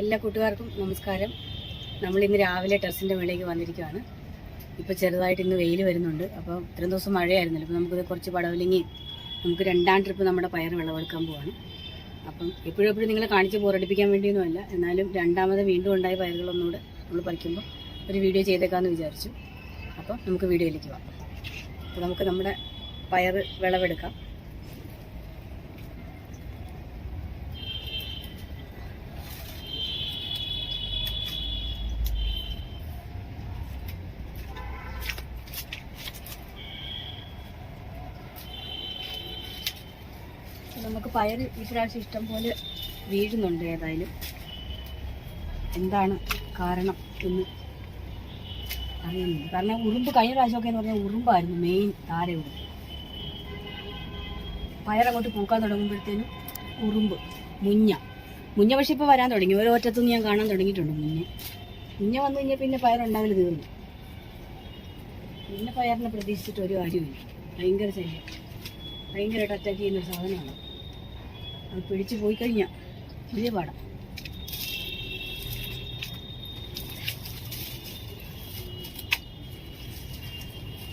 എല്ലാ കൂട്ടുകാർക്കും നമസ്കാരം. നമ്മൾ ഇന്ന് രാവിലെ ടെറസിന്റെ മുകളിലേക്ക് വന്നിരിക്കുകയാണ് ഇപ്പോൾ ചെറുതായിട്ട് ഇന്ന് വെയിൽ വരുന്നുണ്ട്. അപ്പോൾ ഇത്രയും ദിവസം മഴയായിരുന്നല്ലോ. അപ്പോൾ നമുക്കിത് കുറച്ച് പടവലിങ്ങി നമുക്ക് രണ്ടാം ട്രിപ്പ് നമ്മുടെ പയർ വിളവെടുക്കാൻ പോവാണ്. അപ്പം എപ്പോഴും നിങ്ങളെ കാണിച്ച് ബോറടിപ്പിക്കാൻ വേണ്ടിയൊന്നുമല്ല. എന്നാലും രണ്ടാമത് വീണ്ടും ഉണ്ടായ പയറുകളൊന്നുകൂടെ നമ്മൾ പറിക്കുമ്പോൾ ഒരു വീഡിയോ ചെയ്തേക്കാമെന്ന് വിചാരിച്ചു. അപ്പോൾ നമുക്ക് വീഡിയോയിലേക്ക് പോകാം അപ്പോൾ നമുക്ക് നമ്മുടെ പയർ വിളവെടുക്കാം. നമുക്ക് പയർ ഈ പ്രാവശ്യം ഇഷ്ടം പോലെ വീഴുന്നുണ്ട് ഏതായാലും. എന്താണ് കാരണം എന്ന് അറിയുന്നുണ്ട് കാരണം ഉറുമ്പ് കഴിഞ്ഞ പ്രാവശ്യമൊക്കെ എന്ന് പറഞ്ഞാൽ ഉറുമ്പായിരുന്നു മെയിൻ താര ഉറുമ്പ്. പയറങ്ങോട്ട് പൂക്കാൻ തുടങ്ങുമ്പോഴത്തേനും ഉറുമ്പ് മുഞ്ഞ. മുഞ്ഞ പക്ഷെ ഇപ്പോൾ വരാൻ തുടങ്ങി. ഓരോ ഒറ്റത്തുനിന്ന് ഞാൻ കാണാൻ തുടങ്ങിയിട്ടുണ്ട് മുഞ്ഞ. മുഞ്ഞ വന്നു കഴിഞ്ഞാൽ പിന്നെ പയറുണ്ടാവൽ തീർന്നു. പിന്നെ പയറിനെ പ്രതീക്ഷിച്ചിട്ട് ഒരു കാര്യമില്ല ഭയങ്കര ശല്യം. ഭയങ്കരമായിട്ട് അറ്റാക്ക് ചെയ്യുന്ന സാധനമാണ്. അത് പിടിച്ചു പോയി കഴിഞ്ഞാൽ വലിയ പാടാം.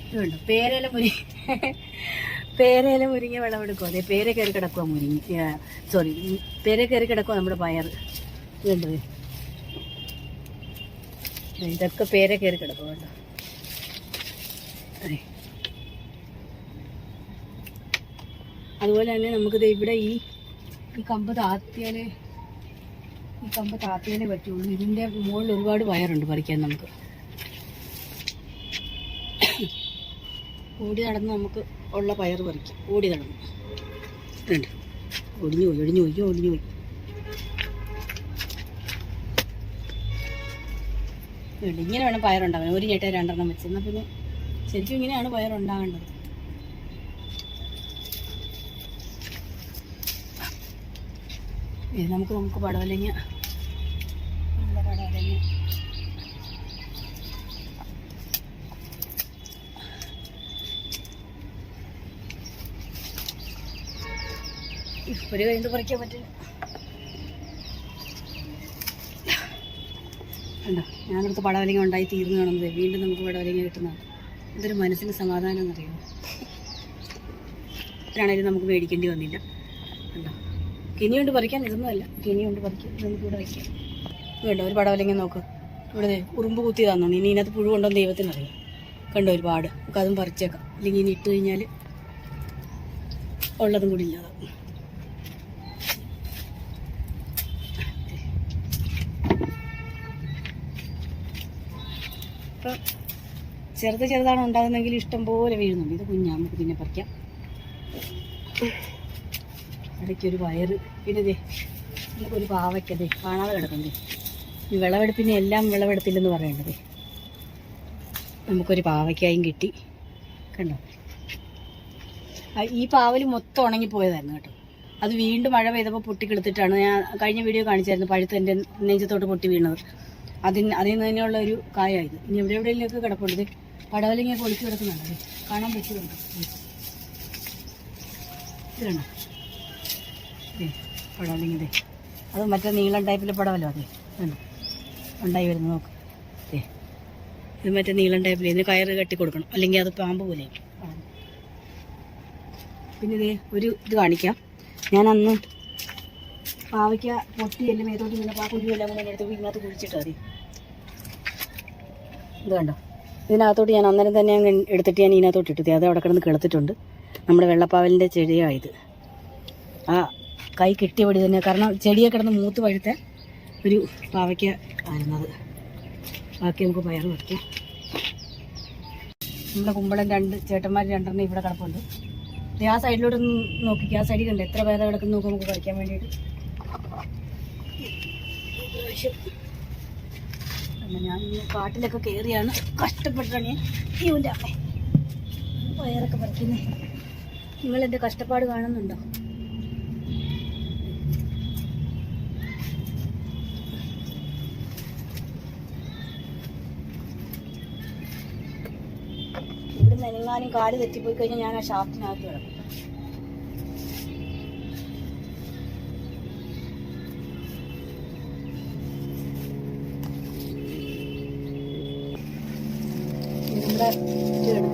ഇതുണ്ട് പേരയില മുരി പേരയില മുരിങ്ങ വിളവെടുക്കും അതെ പേര കയറി കിടക്കുക മുരിങ്ങ. സോറി പേര കയറി കിടക്കുക നമ്മുടെ പയർ ഇതുണ്ട് ഇതൊക്കെ പേര കയറി കിടക്കുക കേട്ടോ. അതെ അതുപോലെ തന്നെ നമുക്കിത് ഇവിടെ ഈ ഈ കമ്പ് താത്തിയാലേ ഈ കമ്പ് താത്തിയാലേ പറ്റുള്ളൂ. ഇതിന്റെ മുകളിൽ ഒരുപാട് വയറുണ്ട് പറിക്കാൻ നമുക്ക്. ഓടി നടന്ന് നമുക്ക് ഉള്ള പയർ പറിക്കാം. ഓടി നടന്ന്. ഉണ്ട് ഒടിഞ്ഞു പോയി ഒടിഞ്ഞു പോയി ഒടിഞ്ഞു പോയി. ഇങ്ങനെ വേണം പയറുണ്ടാവാൻ ഒരു ചേട്ടൻ രണ്ടെണ്ണം വെച്ച്. എന്നാൽ പിന്നെ ശരിക്കും ഇങ്ങനെയാണ് പയറുണ്ടാകേണ്ടത്. ഇത് നമുക്ക് നമുക്ക് പടവലങ്ങ. നല്ല പടവലങ്ങ. ഒരു കഴിഞ്ഞ് പറിക്കാൻ പറ്റില്ല. കണ്ടോ? ഞാനടുത്ത് പടവലങ്ങ ഉണ്ടായി തീർന്നു കാണുന്നത്. വീണ്ടും നമുക്ക് പടവലങ്ങ കിട്ടുന്നതാണ്. ഇതൊരു മനസ്സിന് സമാധാനം എന്നറിയുമോ ഇതാണേലും നമുക്ക് മേടിക്കേണ്ടി വന്നില്ല. കണ്ടോ? കിനി കൊണ്ട് പറിക്കാൻ ഇതൊന്നുമല്ല കിനി കൊണ്ട് പറിക്കാൻ നമുക്ക് ഇവിടെ വയ്ക്കാം വേണ്ട ഒരു പടവലെങ്കിൽ നോക്ക്. ഇവിടെ ഉറുമ്പ് കുത്തി തന്നോണം ഇനി ഇതിനകത്ത് പുഴു കൊണ്ടോ ദൈവത്തിനറിയാം കണ്ടോ ഒരുപാട്? നമുക്ക് അതും പറിച്ചേക്കാം. അല്ലെങ്കിൽ ഇനി ഇട്ട് കഴിഞ്ഞാൽ ഉള്ളതും കൂടി ഇല്ലാതാവും. ഇപ്പം ചെറുത് ചെറുതാണ് ഉണ്ടാകുന്നെങ്കിൽ ഇഷ്ടം പോലെ വീഴുന്നുണ്ട്. ഇത് കുഞ്ഞാ നമുക്ക് പിന്നെ പറിക്കാം. ഇടയ്ക്ക് ഒരു വയറ്. പിന്നെ ദേ നമുക്കൊരു പാവയ്ക്കതേ കാണാതെ കിടക്കണ്ടേ ഈ വിളവെടുപ്പിന് എല്ലാം വിളവെടുത്തില്ലെന്ന് പറയേണ്ടത് നമുക്കൊരു പാവയ്ക്കായും കിട്ടി. കണ്ടോ? ഈ പാവൽ മൊത്തം ഉണങ്ങിപ്പോയതായിരുന്നു കേട്ടോ. അത് വീണ്ടും മഴ പെയ്തപ്പോൾ പൊട്ടിക്കെടുത്തിട്ടാണ് ഞാൻ കഴിഞ്ഞ വീഡിയോ കാണിച്ചായിരുന്നു. പഴുത്ത എന്റെ നെഞ്ചത്തോട്ട് പൊട്ടി വീണത്. അതിന് അതിൽ നിന്ന് തന്നെയുള്ള ഒരു കായായത് ഇനി എവിടെ എവിടെയെങ്കിലൊക്കെ കിടപ്പുണ്ട് ഇത് പടവലിങ്ങനെ പൊളിച്ച് കിടക്കുന്നുണ്ടല്ലേ കാണാൻ പറ്റുന്നുണ്ട് ഇത് കണ്ടോ അല്ലെങ്കിൽ അത് മറ്റേ നീളൻ ടൈപ്പിൽ പടവല്ലോ അതെ? ഉണ്ടായി വരുന്നു നോക്ക്. ഇത്. മറ്റേ നീളൻ ടൈപ്പിൽ ഇതിന് കയറ് കെട്ടി കൊടുക്കണം. അല്ലെങ്കിൽ അത് പാമ്പ് പോലെ. പിന്നെ ഇതേ ഒരു ഇത് കാണിക്കാം. ഞാൻ അന്ന് പാവയ്ക്ക പൊട്ടി എല്ലാം മേത്തോട്ട് നിന്നപ്പോൾ ആ കുരുവെല്ലാം കൂടെ എടുത്ത് ഇതിനകത്ത് കുഴിച്ചിട്ട് മതി. ഇത് കണ്ടോ? ഇതിനകത്തോട്ട് ഞാൻ അന്നേരം തന്നെ എടുത്തിട്ട് ഞാൻ ഇതിനകത്തോട്ട് ഇട്ടു. അത് അവിടെ കിടന്ന് കിളത്തിട്ടുണ്ട്. നമ്മുടെ വെള്ളപ്പാവലിന്റെ ചെടിയായത് ആ കൈ കിട്ടിയ പടി തന്നെ. കാരണം ചെടിയെ കിടന്ന് മൂത്ത് പഴുത്ത ഒരു പാവയ്ക്ക ആയിരുന്നത്. ബാക്കി നമുക്ക് പയർ വയ്ക്കാം നമ്മുടെ കുമ്പളം രണ്ട് ചേട്ടന്മാർ രണ്ടെണ്ണം ഇവിടെ കിടപ്പുണ്ട്. ആ സൈഡിലോട്ട് നോക്കി ആ സൈഡിൽ കണ്ട്? എത്ര പേര കിടക്കുന്നു നോക്കി നമുക്ക് കഴിക്കാൻ വേണ്ടിയിട്ട്. ഞാൻ കാട്ടിലൊക്കെ കയറിയാണ് കഷ്ടപ്പെട്ടാണ് ഞാൻ ഇവന്റെ അമ്മേ. പയറൊക്കെ പറിക്കുന്നത് നിങ്ങളെന്റെ കഷ്ടപ്പാട് കാണുന്നുണ്ടോ? എങ്ങാനും കാൽ തെറ്റിപ്പോയി കഴിഞ്ഞാൽ ഞാൻ ആ ഷാഫ്റ്റിനകത്ത് കിടക്കും. നമ്മുടെ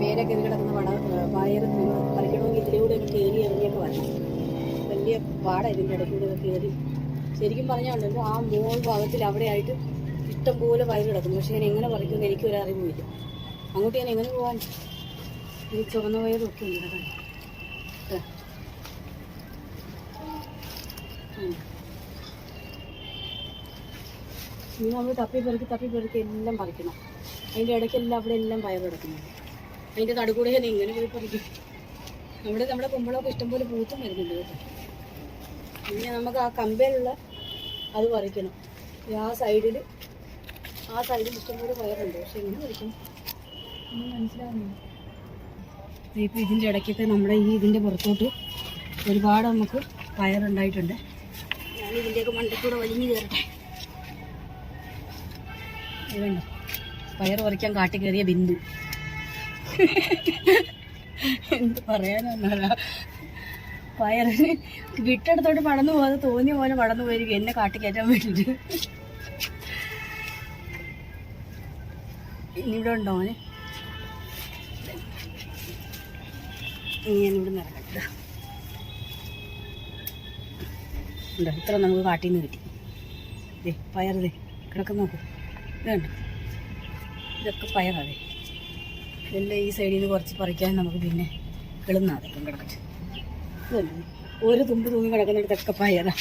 പേരൊക്കെ ഇത് കിടക്കുന്ന പട നിന്ന് കളിക്കണമെങ്കിൽ ഇതിലൂടെ ഒക്കെ കയറി ഇറങ്ങിയൊക്കെ വരണം. വലിയ പാട ഇതിന്റെ ഇടയ്ക്കൂടെ കയറി. ശരിക്കും പറഞ്ഞുകൊണ്ടല്ലോ ആ മോൾ ഭാഗത്തിൽ അവിടെയായിട്ട് ഇഷ്ടംപോലെ വയറ് കിടക്കുന്നു. പക്ഷെ ഞാൻ എങ്ങനെ പറിക്കുമെന്ന് എനിക്കൊരറിവുമില്ല അങ്ങോട്ട് ഞാൻ എങ്ങനെ പോകാൻ ഈ ചുവന്ന പയറും ഒക്കെ ഉണ്ട് കേട്ടോ. ഇനി നമ്മൾ തപ്പി പെറുക്കി തപ്പി പെറുക്കി എല്ലാം പറിക്കണം. അതിന്റെ ഇടയ്ക്കെല്ലാം അവിടെ എല്ലാം പയർ കിടക്കുന്നുണ്ട് അതിന്റെ നടുക്കൂടെ ഞാൻ ഇങ്ങനെ പോയി പറിക്കും. അവിടെ നമ്മുടെ കുമ്പളമൊക്കെ ഇഷ്ടംപോലെ പൂത്തും വരുന്നുണ്ട് കേട്ടോ. പിന്നെ നമുക്ക് ആ കമ്പയിലുള്ള അത് പറിക്കണം. ആ സൈഡിൽ ആ സൈഡിൽ ഇഷ്ടംപോലെ പയറുണ്ട് പക്ഷെ എങ്ങനെ പറിക്കും ഒന്നും മനസ്സിലാവുന്നില്ല. ഇപ്പം ഇതിന്റെ ഇടയ്ക്കൊക്കെ നമ്മുടെ ഈ ഇതിന്റെ പുറത്തോട്ട് ഒരുപാട് നമുക്ക് പയറുണ്ടായിട്ടുണ്ട്. ഞാൻ ഇതിന്റെയൊക്കെ മണ്ടക്കൂടെ വലിഞ്ഞു കയറട്ടെ. പയർ പറിക്കാൻ കാട്ടി കയറിയ ബിന്ദു. എന്ത് പറയാനാ പയറിന് വിട്ടെടുത്തോട്ട് പടന്നു പോകാതെ തോന്നിയ പോലെ പടന്നു പോയിരിക്കും. എന്നെ കാട്ടി കയറ്റാൻ വേണ്ടിയിട്ട് ഇനി ഇവിടെ ഉണ്ടോ മോനെ? ഞാൻ ഇവിടെ ഇത്ര നമുക്ക് കാട്ടിൽ നിന്ന് കിട്ടി. ദേ പയറേ കിടക്കുന്ന നോക്കൂ. ഇതുണ്ട് ഇതൊക്കെ പയറാതെ ഇതെല്ലാം ഈ സൈഡിൽ നിന്ന് കുറച്ച് പറിക്കാൻ നമുക്ക് പിന്നെ കിളുന്നാതെപ്പം കിടക്കട്ടെ ഇതുണ്ട് ഒരു തുമ്പ് തൂങ്ങി കിടക്കുന്നിടത്തൊക്കെ പയറാ.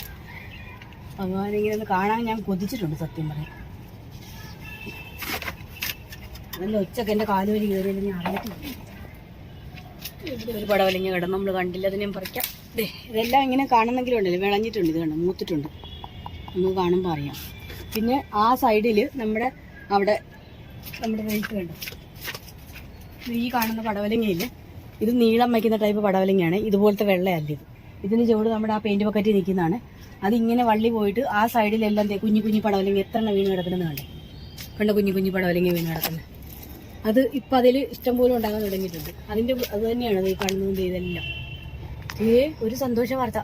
ഭഗവാനിങ്ങനെ ഒന്ന് കാണാൻ ഞാൻ കൊതിച്ചിട്ടുണ്ട് സത്യം പറയാം. നല്ല ഉച്ചയ്ക്ക് എന്റെ കാലുവരി കയറിയത് ഞാൻ അറിഞ്ഞിട്ടില്ല. ഇവിടെ ഒരു പടവലിങ്ങ കിടന്ന് നമ്മൾ കണ്ടില്ല അതിനെ പറിക്കാം. ഇതെല്ലാം ഇങ്ങനെ കാണുന്നെങ്കിലും ഉണ്ടല്ലോ വിളഞ്ഞിട്ടുണ്ട് ഇത് കണ്ടോ? മൂത്തിട്ടുണ്ട്. നമുക്ക് കാണുമ്പോൾ അറിയാം. പിന്നെ ആ സൈഡിൽ നമ്മുടെ അവിടെ നമ്മുടെ വെയിറ്റ് കണ്ടോ? ഈ കാണുന്ന പടവലിങ്ങയിൽ ഇത് നീളം വയ്ക്കുന്ന ടൈപ്പ് പടവലിങ്ങയാണ്. ഇതുപോലത്തെ വെള്ളയല്ല ഇത്. ഇതിന് ചുവട് നമ്മുടെ ആ പെയിന്റ് ബക്കറ്റിൽ നിൽക്കുന്നതാണ്. അതിങ്ങനെ വള്ളി പോയിട്ട് ആ സൈഡിലെല്ലാം കുഞ്ഞു കുഞ്ഞു പടവലിങ്ങ എത്ര വീണ് കിടക്കുന്നത് കണ്ടേ? കണ്ട കുഞ്ഞു കുഞ്ഞു പടവലിങ്ങ വീണ് കിടക്കുന്നത് അത് ഇപ്പം അതിൽ ഇഷ്ടംപോലെ ഉണ്ടാകാൻ തുടങ്ങിയിട്ടുണ്ട്. അതിന്റെ അത് തന്നെയാണ് അത് ഈ കണ്ണുകൊണ്ട് ഇതെല്ലാം. ഏ ഒരു സന്തോഷ വാർത്ത.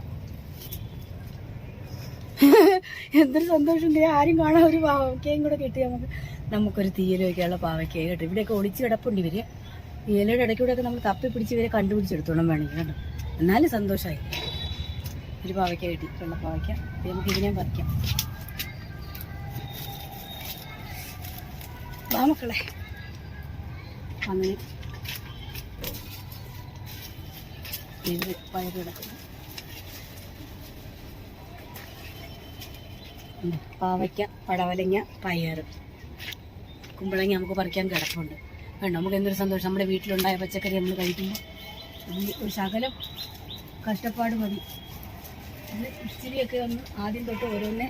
എന്തൊരു സന്തോഷം ദേ ആരും കാണാൻ ഒരു പാവക്കയും കൂടെ കിട്ടി നമുക്ക്. നമുക്കൊരു തീയൽ വയ്ക്കാനുള്ള പാവയ്ക്കയും കേട്ടോ. ഇവിടെയൊക്കെ ഒളിച്ച് കിടപ്പുണ്ട് ഇവർ. തീയലയുടെ ഇടയ്ക്കൂടെയൊക്കെ നമ്മൾ തപ്പി പിടിച്ച് ഇവരെ കണ്ടുപിടിച്ചെടുത്തോണം വേണമെങ്കിൽ കേട്ടോ എന്നാലും സന്തോഷമായി ഒരു പാവയ്ക്ക കിട്ടി. വെള്ള പാവയ്ക്ക. നമുക്ക് ഇതിനെ പറിക്കാം. വാ മക്കളെ. അങ്ങനെ. ഇത് പയർ കിടക്കുന്നു. പാവയ്ക്ക പടവലങ്ങ പയർ കുമ്പളങ്ങ നമുക്ക് പറിക്കാൻ കിടപ്പുണ്ട്. വേണ്ട നമുക്ക് എന്തൊരു സന്തോഷം. നമ്മുടെ വീട്ടിലുണ്ടായ പച്ചക്കറി നമ്മൾ കഴിക്കുമ്പോൾ ഒരു ശകലം കഷ്ടപ്പാട് മതി. ഇച്ചിരിയൊക്കെ ഒന്ന് ആദ്യം തൊട്ട് ഓരോന്നെ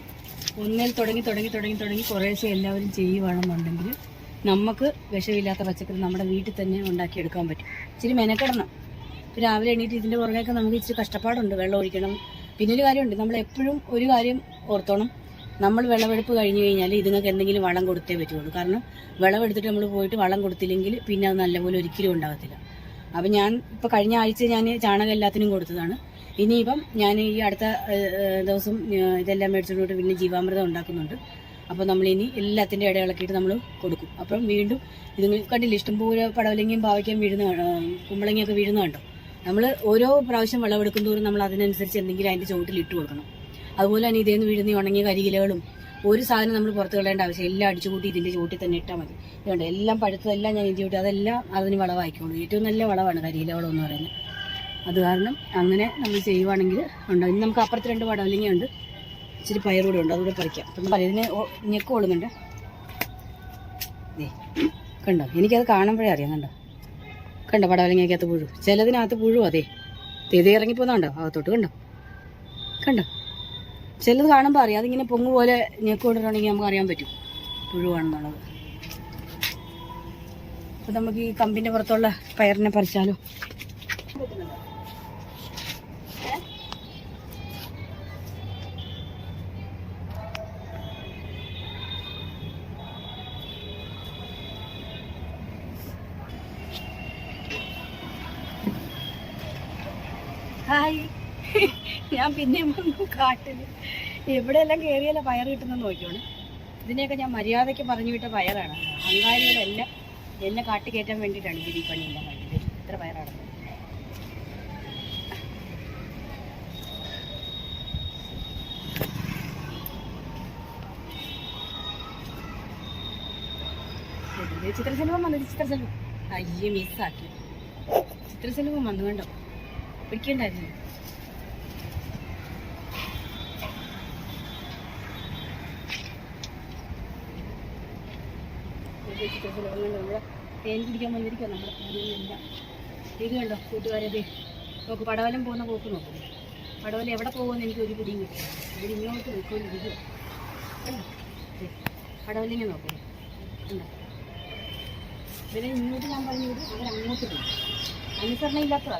ഒന്നിൽ തുടങ്ങി തുടങ്ങി തുടങ്ങി തുടങ്ങി കുറേശ്ശെ എല്ലാവരും ചെയ്യുവാണെന്നുണ്ടെങ്കിൽ നമുക്ക് വിഷമില്ലാത്ത പച്ചക്കറി നമ്മുടെ വീട്ടിൽ തന്നെ ഉണ്ടാക്കിയെടുക്കാൻ പറ്റും. ഇച്ചിരി മെനക്കെടണം. രാവിലെ എണീറ്റ് ഇതിന്റെ പുറകെയൊക്കെ നമുക്ക് ഇച്ചിരി കഷ്ടപ്പാടുണ്ട്. വെള്ളം ഒഴിക്കണം. പിന്നെ ഒരു കാര്യമുണ്ട്. നമ്മൾ എപ്പോഴും ഒരു കാര്യം ഓർത്തോണം. നമ്മൾ വിളവെടുപ്പ് കഴിഞ്ഞു കഴിഞ്ഞാൽ ഇതുങ്ങൾക്ക് എന്തെങ്കിലും വളം കൊടുത്തേ പറ്റുള്ളൂ. കാരണം വിളവെടുത്തിട്ട് നമ്മൾ പോയിട്ട് വളം കൊടുത്തില്ലെങ്കിൽ പിന്നെ അത് നല്ലപോലെ ഒരിക്കലും ഉണ്ടാകത്തില്ല. അപ്പം ഞാൻ ഇപ്പോൾ കഴിഞ്ഞ ആഴ്ച ഞാൻ ചാണകം എല്ലാത്തിനും കൊടുത്തതാണ്. ഇനിയിപ്പം ഞാൻ ഈ അടുത്ത ദിവസം ഇതെല്ലാം മേടിച്ചുകൊണ്ട് പിന്നെ ജീവാമൃതം ഉണ്ടാക്കുന്നുണ്ട്. അപ്പോൾ നമ്മൾ ഇനി എല്ലാത്തിന്റെ ഇടയിളക്കിയിട്ട് നമ്മൾ കൊടുക്കും. അപ്പം വീണ്ടും ഇതുങ്ങൾ കണ്ടില്ല ഇഷ്ടംപോലെ പടവലങ്ങയും പാവയ്ക്കും വീഴുന്ന കുമ്പളങ്ങിയൊക്കെ വീഴുന്ന കണ്ടോ? നമ്മൾ ഓരോ പ്രാവശ്യം വിളവെടുക്കും തോറും നമ്മൾ അതിനനുസരിച്ച് എന്തെങ്കിലും അതിന്റെ ചുവട്ടിൽ ഇട്ട് കൊടുക്കണം. അതുപോലെ തന്നെ ഇതേന്ന് വീഴുന്ന ഉണങ്ങിയ കരികിലകളും ഒരു സാധനം നമ്മൾ പുറത്ത് കളയേണ്ട ആവശ്യം എല്ലാം അടിച്ചു കൂട്ടി ഇതിന്റെ ചുവട്ടിൽ തന്നെ ഇട്ടാൽ മതി. ഇതുകൊണ്ട് എല്ലാം പഴുത്തതെല്ലാം ഞാൻ ഇതിന്റെ കൂട്ടി അതെല്ലാം അതിന് വളമായിക്കോളൂ ഏറ്റവും നല്ല വളമാണ് കരിയില വളം എന്ന് പറയുന്നത്. അത് കാരണം അങ്ങനെ നമ്മൾ ചെയ്യുവാണെങ്കിൽ ഉണ്ട്? ഇനി നമുക്ക് അപ്പുറത്ത് രണ്ട് പടവലിങ്ങയുണ്ട്. ഇച്ചിരി പയറൂടെ ഉണ്ട് അതുകൂടെ പറിക്കാം. അപ്പം ഇതിന് ഞെക്ക് കൊള്ളുന്നുണ്ട് കണ്ടോ? എനിക്കത് കാണുമ്പോഴേ അറിയാം കണ്ടോ? കണ്ടോ? പടവലങ്ങയ്ക്കകത്ത് പുഴു. ചിലതിനകത്ത് പുഴു അതെ. തെതി ഇറങ്ങിപ്പോന്നുണ്ടോ അകത്തോട്ട് കണ്ടോ? കണ്ടോ? ചിലത് കാണുമ്പോൾ അറിയാം. അതിങ്ങനെ പൊങ്ങ് പോലെ ഞെക്ക് കൊണ്ടിട്ടുണ്ടെങ്കിൽ നമുക്ക് അറിയാൻ പറ്റും. പുഴുവാണെന്നുള്ളത്. അപ്പം നമുക്ക് ഈ കമ്പിന്റെ പുറത്തുള്ള പയറിനെ പറിച്ചാലോ? പിന്നെയും വന്നു കാട്ടിൽ എവിടെയെല്ലാം കയറിയല്ല പയർ കിട്ടുന്നത് നോക്കിയോണ് ഇതിനെയൊക്കെ ഞാൻ മര്യാദയ്ക്ക് പറഞ്ഞു വിട്ട പയറാണ്. അഹങ്കാരികളെല്ലാം എന്നെ കാട്ടി കയറ്റാൻ വേണ്ടിയിട്ടാണ് ഇതിൽ പണിയെല്ലാം വേണ്ടത് ഇത്ര പയറാണ്. ചിത്രശലഭം വന്നത് ചിത്രശലഭം. അയ്യേ മിസ്സാക്കി ചിത്രശലഭം വന്നു കണ്ടോ? പിടിക്കണ്ടായിരുന്നു. നമ്മുടെ തേൻ പിടിക്കാൻ വന്നിരിക്കുക നമ്മുടെ പൂരിയെല്ലാം ഇത് കണ്ടോ കൂട്ടുകാരെ ദേ നോക്ക് പടവലം പോകുന്ന പോക്ക് നോക്കും. പടവലം എവിടെ പോകുമെന്ന് എനിക്ക് ഒരു പിടിയും കിട്ടില്ല ഇവിടെ ഇങ്ങോട്ട് പോയിക്കൊണ്ടിരിക്കുക പടവലിങ്ങനെ നോക്കും. ഇവരെ ഇങ്ങോട്ട് ഞാൻ പറഞ്ഞു വിടും അവർ അങ്ങോട്ട് പോകും അനുസരണ കേട്ടോ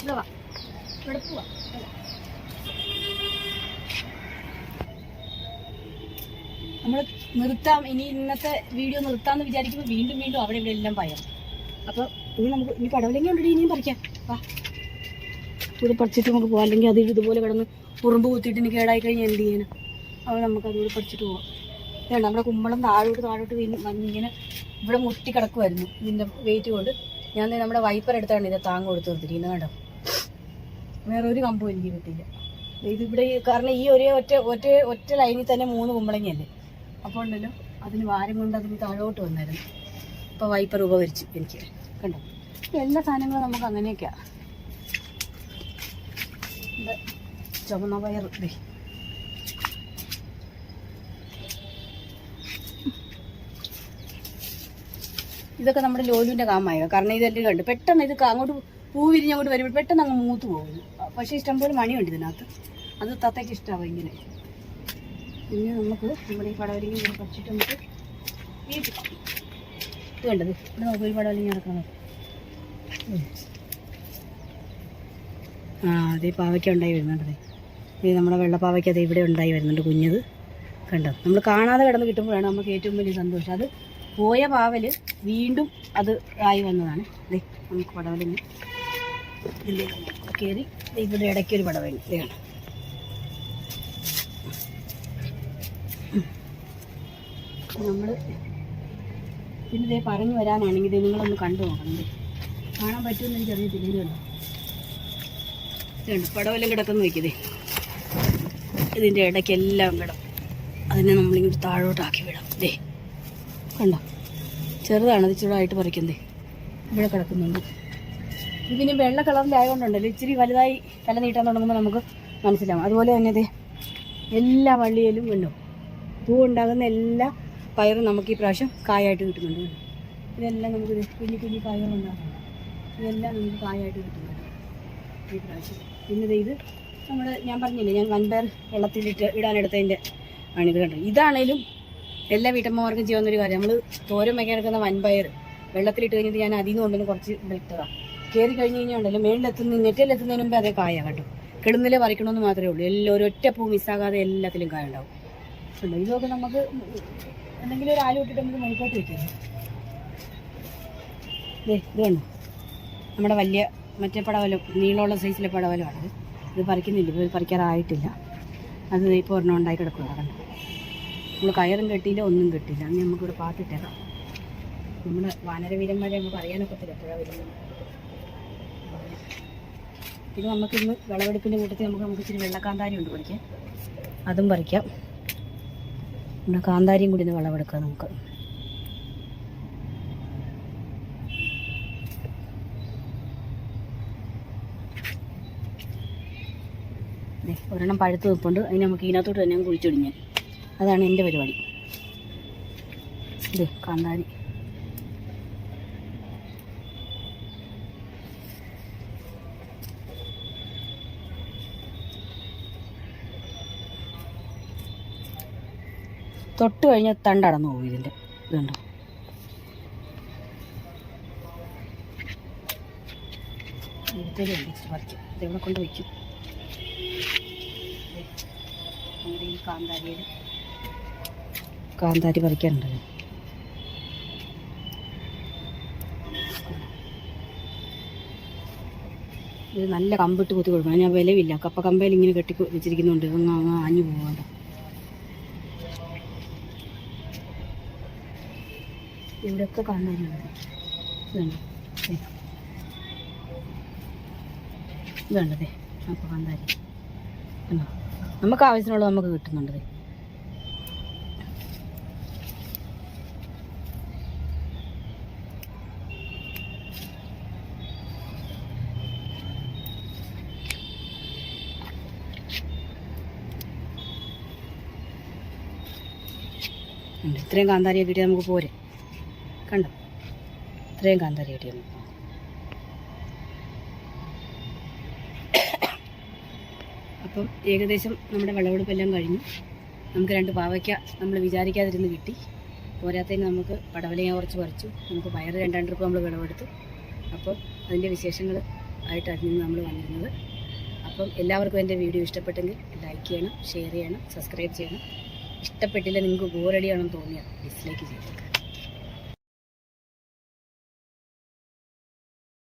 ഇവിടെ വാ ഇവിടെ പോവാ. നമ്മൾ നിർത്താം. ഇനി ഇന്നത്തെ വീഡിയോ നിർത്താമെന്ന് വിചാരിക്കുമ്പോൾ വീണ്ടും വീണ്ടും അവിടെ ഇവിടെ എല്ലാം പയം അപ്പോൾ ഇനി നമുക്ക് ഇനി പടവലെങ്കിൽ ഉണ്ടെങ്കിൽ ഇനിയും പറിക്കാം. വാ. ഇത് പറിച്ചിട്ട് നമുക്ക് പോകാം അല്ലെങ്കിൽ അത് ഇതുപോലെ കിടന്ന് ഉറുമ്പ് കുത്തിയിട്ട് ഇനി കേടായി കഴിഞ്ഞാൽ എന്ത് ചെയ്യാനും? അപ്പോൾ നമുക്ക് അതുകൂടെ പറിച്ചിട്ട് പോവാം. ഇതുണ്ട് നമ്മുടെ കുമ്പളം താഴോട്ട് താഴോട്ട് വന്നിങ്ങനെ ഇവിടെ മുട്ടി കിടക്കുമായിരുന്നു ഇതിന്റെ വെയിറ്റ് കൊണ്ട്. ഞാൻ നമ്മുടെ വൈപ്പർ എടുത്താണ് ഇത് താങ്ങ് കൊടുത്ത് നിർത്തിയിരിക്കുന്നത് കേട്ടോ വേറെ ഒരു കമ്പും എനിക്ക് കിട്ടിയില്ല. ഇത് ഇവിടെ കാരണം ഈ ഒരേ ഒറ്റ ഒറ്റ ഒറ്റ ലൈനിൽ തന്നെ മൂന്ന് കുമ്പളങ്ങയല്ലേ? അപ്പോൾ ഉണ്ടല്ലോ അതിന് വാരം കൊണ്ട് അതിന് താഴോട്ട് വന്നായിരുന്നു. ഇപ്പോൾ വൈപ്പർ ഉപകരിച്ചു എനിക്ക്. കണ്ടോ? എല്ലാ സാധനങ്ങളും നമുക്ക് അങ്ങനെയൊക്കെയാണ് ചുമന്ന പയർ ദേ. ഇതൊക്കെ നമ്മുടെ ലോലുവിന്റെ കാമായ? കാരണം ഇതെല്ലാം കണ്ട്. പെട്ടെന്ന് ഇത് അങ്ങോട്ട് പൂ വിരിഞ്ഞ് അങ്ങോട്ട് വരുമ്പോൾ പെട്ടെന്ന് അങ്ങ് മൂത്ത് പോകുന്നു. പക്ഷേ ഇഷ്ടംപോലെ മണിയുണ്ട് ഇതിനകത്ത്. അത് തത്തയ്ക്ക് ഇഷ്ടമാവും ഇങ്ങനെ പിന്നെ നമുക്ക് നമ്മുടെ ഈ പടവലിങ്ങി പറിച്ചിട്ട് നമുക്ക് വീട്ടിൽ ഇത് കണ്ടത്? ഇവിടെ നമുക്ക് ഒരു പടവലിങ്ങി നടക്കണം ആ അതേ പാവയ്ക്ക ഉണ്ടായി വരുന്നുണ്ട് ഇത് നമ്മുടെ വെള്ളപ്പാവയ്ക്ക അത് ഇവിടെ ഉണ്ടായി വരുന്നുണ്ട് കുഞ്ഞത്. കണ്ടോ? നമ്മൾ കാണാതെ കിടന്ന് കിട്ടുമ്പോഴാണ് നമുക്ക് ഏറ്റവും വലിയ സന്തോഷം. അത് പോയ പാവൽ വീണ്ടും അത് ആയി വന്നതാണ്. ദേ നമുക്ക് പടവലിങ്ങി കയറി ഇവിടെ ഇടയ്ക്ക് ഒരു പടവലി ഇതാണ് നമ്മൾ പിന്നെ ഇതേ പറഞ്ഞു വരാനാണെങ്കിൽ നിങ്ങളൊന്ന് കണ്ടു നോക്കണം കാണാൻ പറ്റുമെന്ന് എനിക്ക് അറിയത്തില്ല ഇതുണ്ടോ ഇതുണ്ട് പടവലം കിടക്കുന്ന വയ്ക്കതേ ഇതിന്റെ ഇടയ്ക്കെല്ലാം കിടക്കും അതിനെ നമ്മളിങ്ങനെ താഴോട്ടാക്കി വിടാം. ദേ കണ്ടോ? ചെറുതാണ് അത് ചൂടായിട്ട് പറിക്കുന്നേ ഇവിടെ കിടക്കുന്നുണ്ട്. പിന്നെ വെള്ള കളറിലായതുകൊണ്ടുണ്ടല്ലോ ഇച്ചിരി വലുതായി തല നീട്ടാൻ തുടങ്ങുമ്പോൾ നമുക്ക് മനസ്സിലാവും. അതുപോലെ തന്നെ ഇത് എല്ലാ വള്ളിയിലും കണ്ടോ പൂ ഉണ്ടാകുന്ന എല്ലാ പയറും നമുക്ക് ഈ പ്രാവശ്യം കായായിട്ട് കിട്ടുന്നുണ്ട്. ഇതെല്ലാം നമുക്ക് കുഞ്ഞു കുഞ്ഞു കായകളുണ്ടാകും ഇതെല്ലാം നമുക്ക് കായായിട്ട് കിട്ടുന്നുണ്ട് ഈ പ്രാവശ്യം. പിന്നെ ഇത് നമ്മൾ ഞാൻ പറഞ്ഞില്ലേ ഞാൻ വൻപയർ വെള്ളത്തിലിട്ട് ഇടാനെടുത്തതിന്റെ ആണിത് കണ്ടത്. ഇതാണേലും എല്ലാ വീട്ടമ്മമാർക്കും ചെയ്യാവുന്നൊരു കാര്യം. നമ്മൾ തോരം വയ്ക്കാൻ എടുക്കുന്ന വൻപയർ വെള്ളത്തിലിട്ട് കഴിഞ്ഞിട്ട് ഞാൻ അതിൽ നിന്ന് കൊണ്ടുവന്ന് കുറച്ച് വെട്ടതാണ് കയറി കഴിഞ്ഞ് കഴിഞ്ഞാൽ ഉണ്ടല്ലോ മേളിലെത്തുന്ന നെറ്റിലെത്തുന്നതിന് മുമ്പേ അതേ കായ കേട്ടോ. കിടന്നിലെ പറിക്കണമെന്ന് മാത്രമേ ഉള്ളൂ. എല്ലാം ഒരൊറ്റ പൂ മിസ്സാകാതെ എല്ലാത്തിലും കായ ഉണ്ടാവും ഉണ്ടോ ഇതൊക്കെ നമുക്ക് എന്തെങ്കിലും ഒരു ആലു ഇട്ടിട്ട് നമുക്ക് മണിക്കോട്ട് വെക്കാം. ഇത് നമ്മുടെ വലിയ മറ്റേ പടവലം നീളമുള്ള സൈസിലെ പടവലമാണിത് ഇത്. പറിക്കുന്നില്ല ഇത് പറിക്കാറായിട്ടില്ല. അത് ഇപ്പോൾ ഒരെണ്ണം ഉണ്ടായി കിടക്കുക കണ്ടു? നമ്മൾ കയറും കെട്ടിയില്ല ഒന്നും കെട്ടിയില്ല. അന്ന് നമുക്കിവിടെ പാത്തിട്ടേക്കാം നമ്മുടെ വാനരവീരന്മാരെ നമുക്ക് അറിയാനൊക്കത്തില്ല എപ്പോഴാണ് വരുന്നത്. പിന്നെ നമുക്കിന്ന് വിളവെടുപ്പിന്റെ കൂട്ടത്തിൽ നമുക്ക് നമുക്ക് ഇച്ചിരി വെള്ളക്കാന്താരി ഉണ്ട് പറിക്കാം അതും പറിക്കാം. പിന്നെ കാന്താരിയും കൂടി ഒന്ന് വിളവെടുക്കാം നമുക്ക്. ഒരെണ്ണം പഴുത്ത് വെപ്പുണ്ട്. അതിന് നമുക്ക് ഇതിനകത്തോട്ട് തന്നെ കുഴിച്ചൊടിഞ്ഞാൽ അതാണ് എന്റെ പരിപാടി. ഇത് കാന്താരി. തൊട്ട് കഴിഞ്ഞാൽ തണ്ടടന്നു പോകും ഇതിന്റെ ഇതുണ്ടോ? കൊണ്ട് വയ്ക്കും? കാന്താരി പറിക്കാനുണ്ടല്ലോ ഇത് നല്ല കമ്പിട്ട് കുത്തി കൊടുക്കണം. ഞാൻ വിലവില്ല. കപ്പ കമ്പയിൽ ഇങ്ങനെ കെട്ടി വെച്ചിരിക്കുന്നുണ്ട്. ഇതൊന്നും അങ്ങ് ആഞ്ഞു പോകാണ്ട് ഇവിടെയൊക്കെ കാന്താരിയുണ്ട് വേണ്ട വേണ്ടതേ അപ്പോൾ കണ്ടോ? നമുക്ക് ആവശ്യത്തിനുള്ളത് നമുക്ക് കിട്ടുന്നുണ്ട് ദേ. ഉണ്ട്. ഇത്രയും കാന്താരിയെ കിട്ടിയാൽ നമുക്ക് പോരെ. കണ്ടോ? ഇത്രയും കാന്താരി കിട്ടിയ നമുക്ക് അപ്പം ഏകദേശം നമ്മുടെ വിളവെടുപ്പെല്ലാം കഴിഞ്ഞു. നമുക്ക് രണ്ട് പാവയ്ക്ക നമ്മൾ വിചാരിക്കാതിരുന്ന് കിട്ടി. പോരാത്തേന് നമുക്ക് പടവലങ്ങ കുറച്ച് പറിച്ചു. നമുക്ക് പയറ് രണ്ടാം ട്രിപ്പ് നമ്മൾ വിളവെടുത്തു. അപ്പം അതിന്റെ വിശേഷങ്ങൾ ആയിട്ട് അതിൽ നിന്ന് നമ്മൾ വന്നിരുന്നത്. അപ്പം എല്ലാവർക്കും എന്റെ വീഡിയോ ഇഷ്ടപ്പെട്ടെങ്കിൽ ലൈക്ക് ചെയ്യണം ഷെയർ ചെയ്യണം സബ്സ്ക്രൈബ് ചെയ്യണം. ഇഷ്ടപ്പെട്ടില്ല നിങ്ങൾക്ക് ബോറടിയാണെന്ന് തോന്നിയാൽ ഡിസ്ലൈക്ക് ചെയ്തേക്കാം